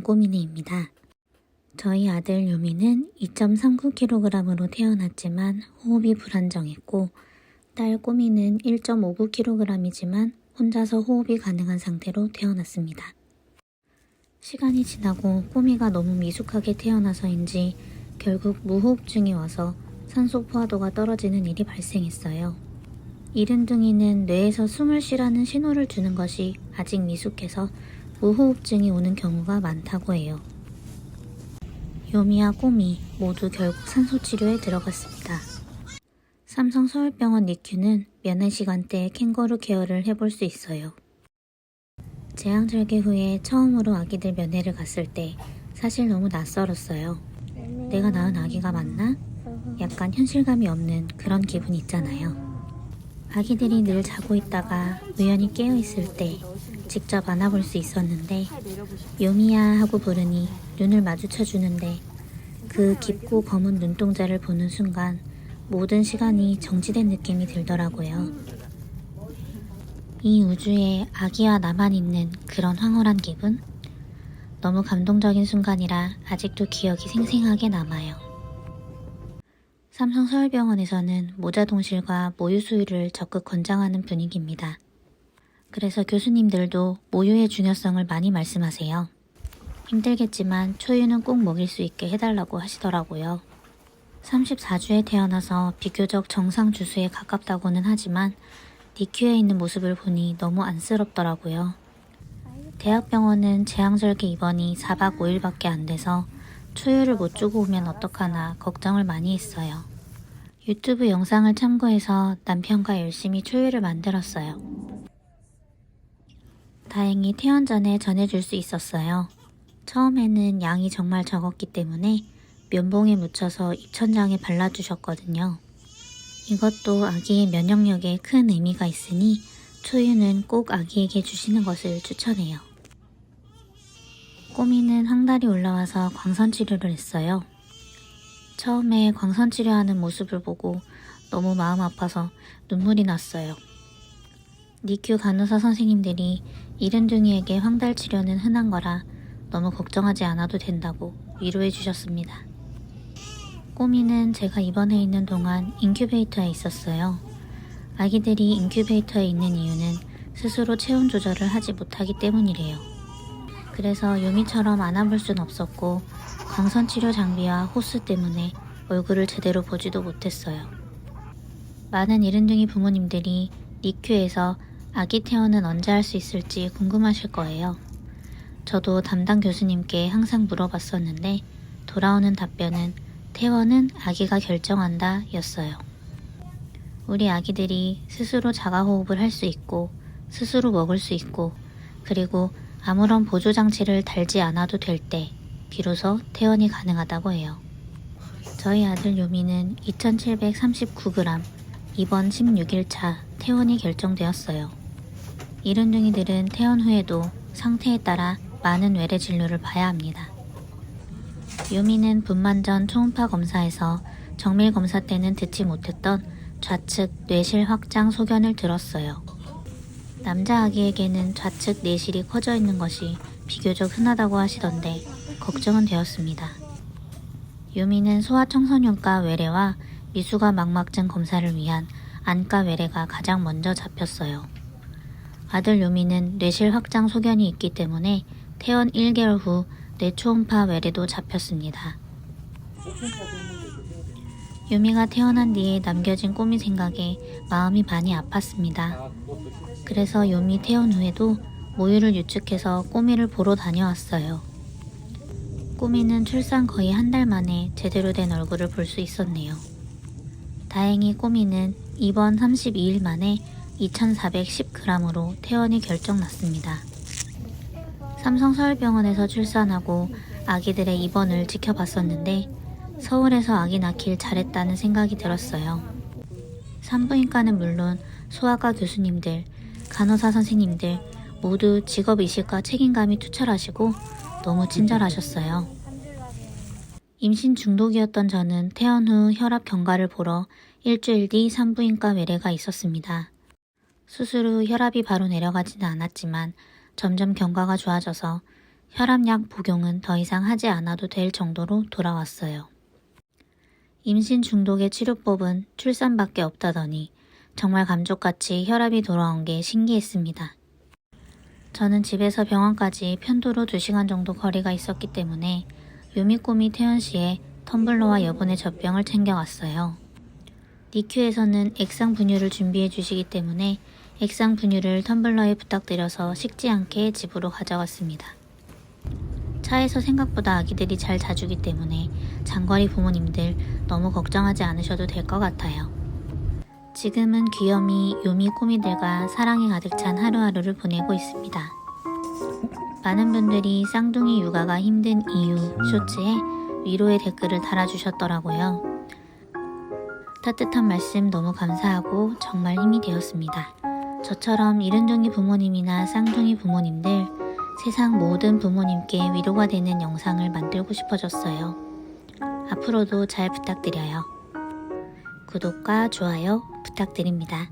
꼬미네입니다. 저희 아들 유미는 2.39kg으로 태어났지만 호흡이 불안정했고 딸 꼬미는 1.59kg이지만 혼자서 호흡이 가능한 상태로 태어났습니다. 시간이 지나고 꼬미가 너무 미숙하게 태어나서인지 결국 무호흡증이 와서 산소 포화도가 떨어지는 일이 발생했어요. 이른둥이는 뇌에서 숨을 쉬라는 신호를 주는 것이 아직 미숙해서 무호흡증이 오는 경우가 많다고 해요. 요미와 꼬미 모두 결국 산소 치료에 들어갔습니다. 삼성 서울병원 니큐는 면회 시간대에 캥거루 케어를 해볼 수 있어요. 재앙 절개 후에 처음으로 아기들 면회를 갔을 때 사실 너무 낯설었어요. 내가 낳은 아기가 맞나? 약간 현실감이 없는 그런 기분 있잖아요. 아기들이 늘 자고 있다가 우연히 깨어 있을 때 직접 안아볼 수 있었는데 요미야 하고 부르니 눈을 마주쳐 주는데 그 깊고 검은 눈동자를 보는 순간 모든 시간이 정지된 느낌이 들더라고요. 이 우주에 아기와 나만 있는 그런 황홀한 기분? 너무 감동적인 순간이라 아직도 기억이 생생하게 남아요. 삼성 서울병원에서는 모자동실과 모유 수유를 적극 권장하는 분위기입니다. 그래서 교수님들도 모유의 중요성을 많이 말씀하세요. 힘들겠지만 초유는 꼭 먹일 수 있게 해달라고 하시더라고요. 34주에 태어나서 비교적 정상 주수에 가깝다고는 하지만 니큐에 있는 모습을 보니 너무 안쓰럽더라고요. 대학병원은 재앙절개 입원이 4박 5일밖에 안 돼서 초유를 못 주고 오면 어떡하나 걱정을 많이 했어요. 유튜브 영상을 참고해서 남편과 열심히 초유를 만들었어요. 다행히 퇴원 전에 전해줄 수 있었어요. 처음에는 양이 정말 적었기 때문에 면봉에 묻혀서 입천장에 발라주셨거든요. 이것도 아기의 면역력에 큰 의미가 있으니 초유는 꼭 아기에게 주시는 것을 추천해요. 꼬미는 황달이 올라와서 광선 치료를 했어요. 처음에 광선 치료하는 모습을 보고 너무 마음 아파서 눈물이 났어요. 니큐 간호사 선생님들이 이른둥이에게 황달 치료는 흔한 거라 너무 걱정하지 않아도 된다고 위로해 주셨습니다. 꼬미는 제가 입원해 있는 동안 인큐베이터에 있었어요. 아기들이 인큐베이터에 있는 이유는 스스로 체온 조절을 하지 못하기 때문이래요. 그래서 요미처럼 안아볼 순 없었고 광선 치료 장비와 호스 때문에 얼굴을 제대로 보지도 못했어요. 많은 이른둥이 부모님들이 니큐에서 아기 퇴원은 언제 할 수 있을지 궁금하실 거예요. 저도 담당 교수님께 항상 물어봤었는데 돌아오는 답변은 퇴원은 아기가 결정한다 였어요. 우리 아기들이 스스로 자가호흡을 할 수 있고 스스로 먹을 수 있고 그리고 아무런 보조장치를 달지 않아도 될 때 비로소 퇴원이 가능하다고 해요. 저희 아들 요미는 2739g 이번 16일차 퇴원이 결정되었어요. 이른둥이들은 퇴원 후에도 상태에 따라 많은 외래 진료를 봐야 합니다. 요미는 분만 전 초음파 검사에서 정밀 검사 때는 듣지 못했던 좌측 뇌실 확장 소견을 들었어요. 남자 아기에게는 좌측 뇌실이 커져 있는 것이 비교적 흔하다고 하시던데 걱정은 되었습니다. 유미는 소아청소년과 외래와 미수가 망막증 검사를 위한 안과 외래가 가장 먼저 잡혔어요. 아들 유미는 뇌실 확장 소견이 있기 때문에 퇴원 1개월 후 뇌초음파 외래도 잡혔습니다. 유미가 태어난 뒤에 남겨진 꼬미 생각에 마음이 많이 아팠습니다. 그래서 요미 퇴원 후에도 모유를 유축해서 꼬미를 보러 다녀왔어요. 꼬미는 출산 거의 한 달 만에 제대로 된 얼굴을 볼 수 있었네요. 다행히 꼬미는 입원 32일 만에 2410g으로 퇴원이 결정났습니다. 삼성 서울병원에서 출산하고 아기들의 입원을 지켜봤었는데 서울에서 아기 낳길 잘했다는 생각이 들었어요. 산부인과는 물론 소아과 교수님들, 간호사 선생님들 모두 직업의식과 책임감이 투철하시고 너무 친절하셨어요. 임신 중독이었던 저는 퇴원 후 혈압 경과를 보러 일주일 뒤 산부인과 외래가 있었습니다. 수술 후 혈압이 바로 내려가지는 않았지만 점점 경과가 좋아져서 혈압약 복용은 더 이상 하지 않아도 될 정도로 돌아왔어요. 임신 중독의 치료법은 출산밖에 없다더니 정말 감쪽같이 혈압이 돌아온 게 신기했습니다. 저는 집에서 병원까지 편도로 2시간 정도 거리가 있었기 때문에 요미꼬미 퇴원시에 텀블러와 여분의 젖병을 챙겨왔어요. 니큐에서는 액상 분유를 준비해 주시기 때문에 액상 분유를 텀블러에 부탁드려서 식지 않게 집으로 가져갔습니다. 차에서 생각보다 아기들이 잘 자주기 때문에 장거리 부모님들 너무 걱정하지 않으셔도 될 것 같아요. 지금은 귀염이 요미 꼬미들과 사랑이 가득 찬 하루하루를 보내고 있습니다. 많은 분들이 쌍둥이 육아가 힘든 이유 쇼츠에 위로의 댓글을 달아주셨더라고요. 따뜻한 말씀 너무 감사하고 정말 힘이 되었습니다. 저처럼 이른둥이 부모님이나 쌍둥이 부모님들 세상 모든 부모님께 위로가 되는 영상을 만들고 싶어졌어요. 앞으로도 잘 부탁드려요. 구독과 좋아요 부탁드립니다.